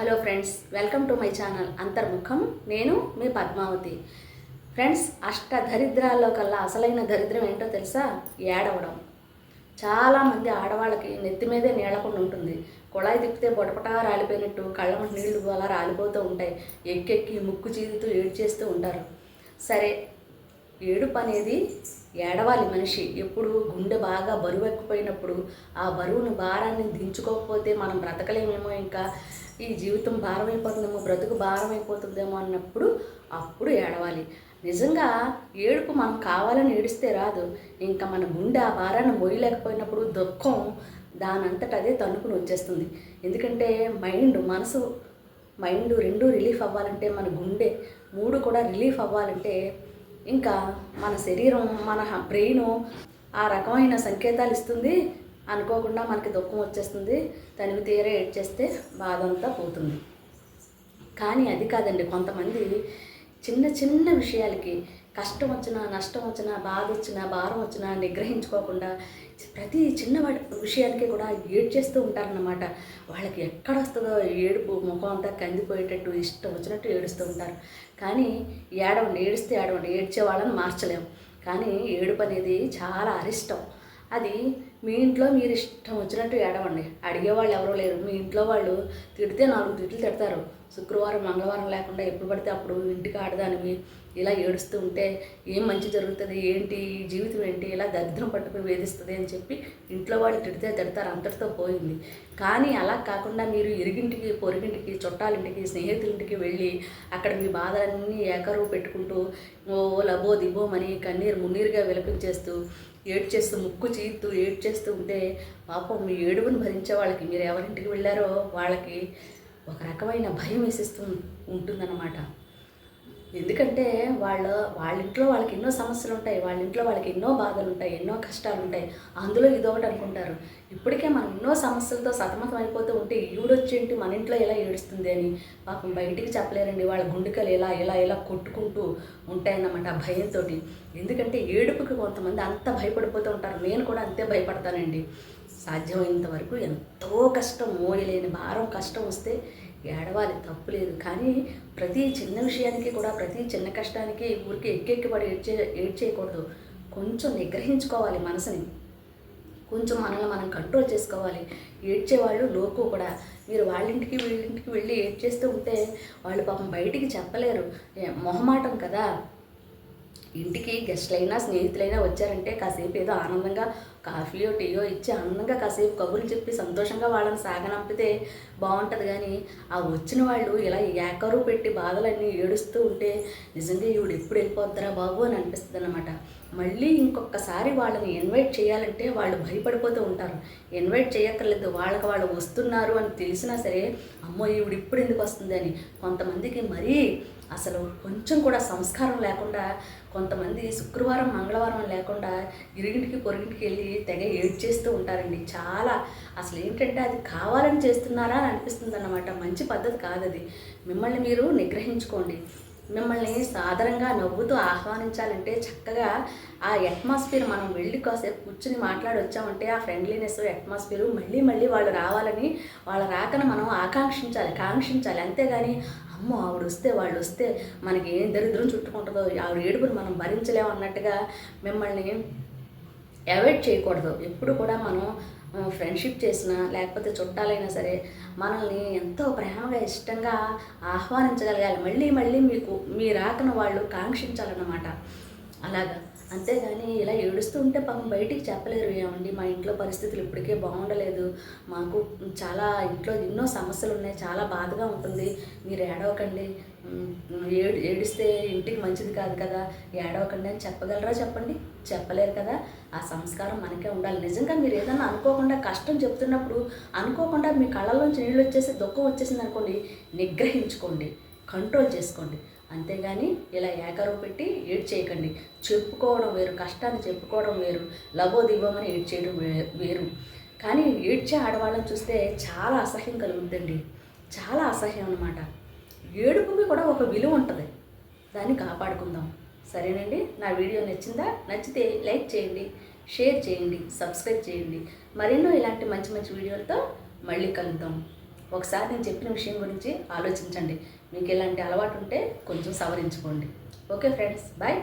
Hello friends welcome to my channel అంతర్ముఖం నేను మీ Padmavati. Friends అష్ట దరిద్రాల్లో కల్లా అసలైన దరిద్రం ఏంటో తెలుసా? ఏడవడం. చాలామంది ఆడవాళ్ళకి నెత్తి మీదే నీళ్ళకుండా ఉంటుంది. కుళాయి తిప్పితే బొటపటా రాలిపోయినట్టు కళ్ళ నీళ్ళు అలా రాలిపోతూ ఉంటాయి. ఎక్కెక్కి ముక్కు చీదుతూ ఏడ్చేస్తూ ఉంటారు. సరే ఏడుపు అనేది ఏడవాలి మనిషి. ఎప్పుడు గుండె బాగా బరువు ఎక్కిపోయినప్పుడు ఆ బరువును భారాన్ని దించుకోకపోతే మనం బ్రతకలేమేమో ఇంకా? ఈ జీవితం భారం అయిపోతుందేమో బ్రతుకు భారమైపోతుందేమో అన్నప్పుడు అప్పుడు ఏడవాలి. నిజంగా ఏడుపు మనం కావాలని ఏడిస్తే రాదు. ఇంకా మన గుండె ఆ భారాన్ని మోయలేకపోయినప్పుడు దుఃఖం దానంతట అదే తన్నుకుని వచ్చేస్తుంది. ఎందుకంటే మైండ్ మనసు మైండ్ రెండు రిలీఫ్ అవ్వాలంటే మన గుండె మూడు కూడా రిలీఫ్ అవ్వాలంటే ఇంకా మన శరీరం మన బ్రెయిన్ ఆ రకమైన సంకేతాలు ఇస్తుంది. అనుకోకుండా మనకి దుఃఖం వచ్చేస్తుంది. తనివి తీరే ఏడ్చేస్తే బాధ అంతా పోతుంది. కానీ అది కాదండి కొంతమంది చిన్న చిన్న విషయాలకి కష్టం వచ్చినా నష్టం వచ్చినా బాధ వచ్చినా భారం వచ్చినా నిగ్రహించుకోకుండా ప్రతి చిన్న వాటి విషయానికి కూడా ఏడ్చేస్తూ ఉంటారన్నమాట. వాళ్ళకి ఎక్కడ వస్తుందో ఏడుపు ముఖం అంతా కందిపోయేటట్టు ఇష్టం వచ్చినట్టు ఏడుస్తూ ఉంటారు. కానీ ఏడవండి ఏడిస్తే ఏడవండి ఏడ్చే వాళ్ళని మార్చలేము కానీ ఏడుపు అనేది చాలా అరిష్టం. అది మీ ఇంట్లో మీరు ఇష్టం వచ్చినట్టు ఏడవండి. అడిగేవాళ్ళు ఎవరో లేరు. మీ ఇంట్లో వాళ్ళు తిడితే నాలుగు తిట్లు తిడతారు. శుక్రవారం మంగళవారం లేకుండా ఎప్పుడు పడితే అప్పుడు ఇంటికి ఆడదానివి. ఇలా ఏడుస్తూ ఉంటే ఏం మంచి జరుగుతుంది? ఏంటి? జీవితం ఏంటి? ఇలా దరిద్రం పట్టుకుని వేధిస్తుంది అని చెప్పి ఇంట్లో వాళ్ళు తిడితే తిడతారు. అంతటితో పోయింది. కానీ అలా కాకుండా మీరు ఇరిగింటికి పొరిగింటికి చుట్టాలింటికి స్నేహితులింటికి వెళ్ళి అక్కడ మీ బాధలన్నీ ఏకరువు పెట్టుకుంటూ ఓ లబో దిబోమని కన్నీరు మున్నీరుగా విలపించేస్తూ ఏడ్చేస్తూ ముక్కు చీత్తూ ఏడ్చేస్తూ ఉంటే పాపం మీ ఏడుపును భరించే వాళ్ళకి మీరు ఎవరింటికి వెళ్ళారో వాళ్ళకి ఒక రకమైన భయం వేసిస్తూ ఉంటుందన్నమాట ఎందుకంటే వాళ్ళ వాళ్ళ ఇంట్లో వాళ్ళకి ఎన్నో సమస్యలు ఉంటాయి వాళ్ళ ఇంట్లో వాళ్ళకి ఎన్నో బాధలు ఉంటాయి ఎన్నో కష్టాలు ఉంటాయి అందులో ఇదొకటి అనుకుంటారు. ఇప్పటికే మనం ఎన్నో సమస్యలతో సతమతం అయిపోతూ ఉంటే ఈడొచ్చేంటి మన ఇంట్లో ఎలా ఏడుస్తుంది అని? పాపం బయటికి చెప్పలేరండి. వాళ్ళ గుండెకలు ఇలా ఇలా ఇలా కొట్టుకుంటూ ఉంటాయన్నమాట ఆ భయంతో ఎందుకంటే ఏడుపుకి కొంతమంది అంత భయపడిపోతూ ఉంటారు. నేను కూడా అంతే భయపడతానండి. సాధ్యమైనంత వరకు ఎంతో కష్టం మోయలేని భారం కష్టం వస్తే ఏడవాలి తప్పు లేదు. కానీ ప్రతి చిన్న విషయానికి కూడా ప్రతి చిన్న కష్టానికి ఊరికి ఎక్కెక్కిపడి ఏడ్చే ఏడ్చేయకూడదు. కొంచెం నిగ్రహించుకోవాలి మనసుని. కొంచెం మనల్ని మనం కంట్రోల్ చేసుకోవాలి. ఏడ్చేవాళ్ళు లోకు కూడా. మీరు వాళ్ళ ఇంటికి వీళ్ళింటికి వెళ్ళి ఏడ్చేస్తూ ఉంటే వాళ్ళు పాపం బయటికి చెప్పలేరు. మొహమాటం కదా. ఇంటికి గెస్ట్లైనా స్నేహితులైనా వచ్చారంటే కాసేపు ఏదో ఆనందంగా కాఫీయో టీయో ఇచ్చి ఆనందంగా కాసేపు కబుర్లు చెప్పి సంతోషంగా వాళ్ళని సాగనంపితే బాగుంటుంది కానీ ఆ వచ్చిన వాళ్ళు ఇలా ఏకరు పెట్టి బాధలన్నీ ఏడుస్తూ ఉంటే నిజంగా ఈవిడ ఎప్పుడు వెళ్ళిపోద్దారా బాబు అని అనిపిస్తుంది అనమాట మళ్ళీ ఇంకొకసారి వాళ్ళని ఇన్వైట్ చేయాలంటే వాళ్ళు భయపడిపోతూ ఉంటారు. ఇన్వైట్ చేయక్కర్లేదు వాళ్ళకి వాళ్ళు వస్తున్నారు అని తెలిసినా సరే అమ్మో ఈవిడ ఇప్పుడు ఎందుకు వస్తుంది అని. కొంతమందికి మరీ అసలు కొంచెం కూడా సంస్కారం లేకుండా కొంతమంది శుక్రవారం మంగళవారం లేకుండా ఇరిగింటికి పొరుగింటికి వెళ్ళి తెగ ఏడ్చేస్తూ ఉంటారండి. చాలా అసలు ఏంటంటే అది కావాలని చేస్తున్నారా అని అనిపిస్తుంది అన్నమాట మంచి పద్ధతి కాదు అది మిమ్మల్ని మీరు నిగ్రహించుకోండి. మిమ్మల్ని సాధారణంగా నవ్వుతూ ఆహ్వానించాలంటే చక్కగా ఆ అట్మాస్ఫియర్ మనం వెళ్ళి కాసేపు కూర్చుని మాట్లాడి వచ్చామంటే ఆ ఫ్రెండ్లీనెస్ అట్మాస్ఫియర్ మళ్ళీ మళ్ళీ వాళ్ళు రావాలని వాళ్ళ రాకను మనం ఆకాంక్షించాలి కాంక్షించాలి. అంతేగాని అమ్మో ఆవిడ వస్తే వాళ్ళు వస్తే మనకి ఏం దరిద్రం చుట్టుకుంటుందో ఆవిడ ఏడుపుని మనం భరించలేము అన్నట్టుగా మిమ్మల్ని అవాయిడ్ చేయకూడదు. ఎప్పుడు కూడా మనం ఫ్రెండ్షిప్ చేసినా లేకపోతే చుట్టాలైనా సరే మనల్ని ఎంతో ప్రేమగా ఇష్టంగా ఆహ్వానించగలగాలి. మళ్ళీ మళ్ళీ మీకు మీ రాకను వాళ్ళు కాంక్షించాలన్నమాట. అలాగా. అంతేగాని ఇలా ఏడుస్తూ ఉంటే పాపం బయటికి చెప్పలేరు. ఏమండి మా ఇంట్లో పరిస్థితులు ఇప్పటికే బాగుండలేదు. మాకు చాలా ఇంట్లో ఎన్నో సమస్యలు ఉన్నాయి. చాలా బాధగా ఉంటుంది. మీరు ఏడవకండి. ఏడు ఏడిస్తే ఇంటికి మంచిది కాదు కదా. ఏడవకండి అని చెప్పగలరా చెప్పండి? చెప్పలేరు కదా. ఆ సంస్కారం మనకే ఉండాలి. నిజంగా మీరు ఏదైనా అనుకోకుండా కష్టం చెప్తున్నప్పుడు అనుకోకుండా మీ కళ్ళల్లోంచి నీళ్ళు వచ్చేసి దుఃఖం వచ్చేసింది అనుకోండి నిగ్రహించుకోండి. కంట్రోల్ చేసుకోండి. అంతేగాని ఇలా ఏకరువు పెట్టి ఏడ్ చేయకండి. చెప్పుకోవడం వేరు కష్టాన్ని చెప్పుకోవడం వేరు లవో దివ్వమని ఏడ్ చేయడం వేరు. కానీ ఏడ్చే ఆడవాళ్ళని చూస్తే చాలా అసహ్యం కలుగుద్దండి. చాలా అసహ్యం అనమాట ఏడుపుకి కూడా ఒక విలువ ఉంటుంది. దాన్ని కాపాడుకుందాం. సరేనండి? నా వీడియో నచ్చిందా? నచ్చితే లైక్ చేయండి షేర్ చేయండి సబ్స్క్రైబ్ చేయండి. మరెన్నో ఇలాంటి మంచి మంచి వీడియోలతో మళ్ళీ కలుద్దాం. ఒకసారి నేను చెప్పిన విషయం గురించి ఆలోచించండి. మీకు ఇలాంటి అలవాటు ఉంటే కొంచెం సవరించుకోండి. Okay friends. బాయ్